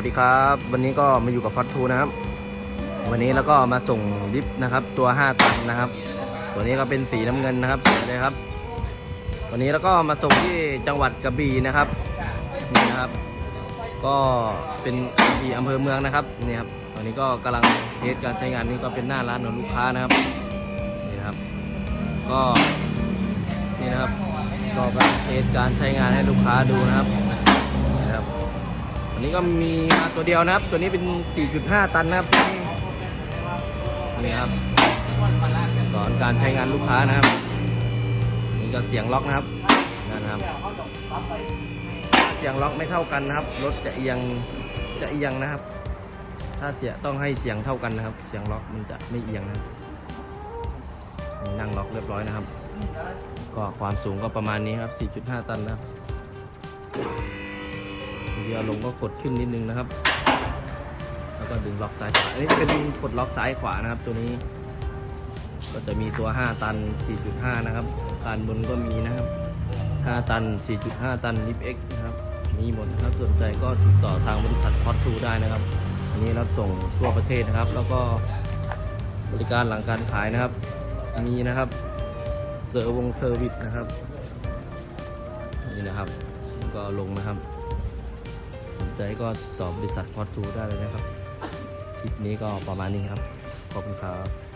วัสดีครับ วันนี้ก็มาอยู่กับพัททูนะครับ วันนี้แล้วก็มาส่งดิฟนะครับ ตัว 5 ตันนะครับ ตัวนี้ก็เป็นสีน้ำเงินนะครับสวยเลยครับ วันนี้แล้วก็มาส่งที่จังหวัดกระบี่นะครับนี่นะครับ ก็เป็นกระบี่อำเภอเมืองนะครับนี่ครับตอนนี้ก็กำลังเทสการใช้งานนี่ก็เป็นหน้าร้านของลูกค้านะครับนี่นะครับ ก็นี่นะครับก็กำลังเทสการใช้งานให้ลูกค้าดูนะครับ อันนี้ก็มีมาตัวเดียวนะครับ ตัวนี้เป็น 4.5 ตันนะครับนี่ครับสอนการใช้งานลูกค้านะครับ นี่ก็เสียงล็อกนะครับนั่นนะครับ เสียงล็อกไม่เท่ากันนะครับรถจะเอียงจะเอียงนะครับ ถ้าเสียต้องให้เสียงเท่ากันนะครับ เสียงล็อกมันจะไม่เอียงนะครับนั่งล็อกเรียบร้อยนะครับ ก็ความสูงก็ประมาณนี้ครับ 4.5 ตันนะครับ เดียวลงก็กดขึ้นนิดนึงนะครับ แล้วก็ดึงล็อกซ้ายขวา อันนี้เป็นกดล็อกซ้ายขวานะครับ ตัวนี้ ก็จะมีตัว 5 ตัน 4.5 นะครับการบนก็มีนะครับ 5 ตัน 4.5 ตันลิฟเอ็กนะครับ มีหมดนะครับ สนใจก็ติดต่อทางบริษัทพอตทูได้นะครับ อันนี้รับส่งทั่วประเทศนะครับ แล้วก็บริการหลังการขายนะครับ มีนะครับเซอร์วงเซอร์วิสนะครับ นี่นะครับ ก็ลงนะครับ ใจก็ต่อบริษัทพอตทูได้เลยนะครับ คลิปนี้ก็ประมาณนี้ครับ ขอบคุณครับ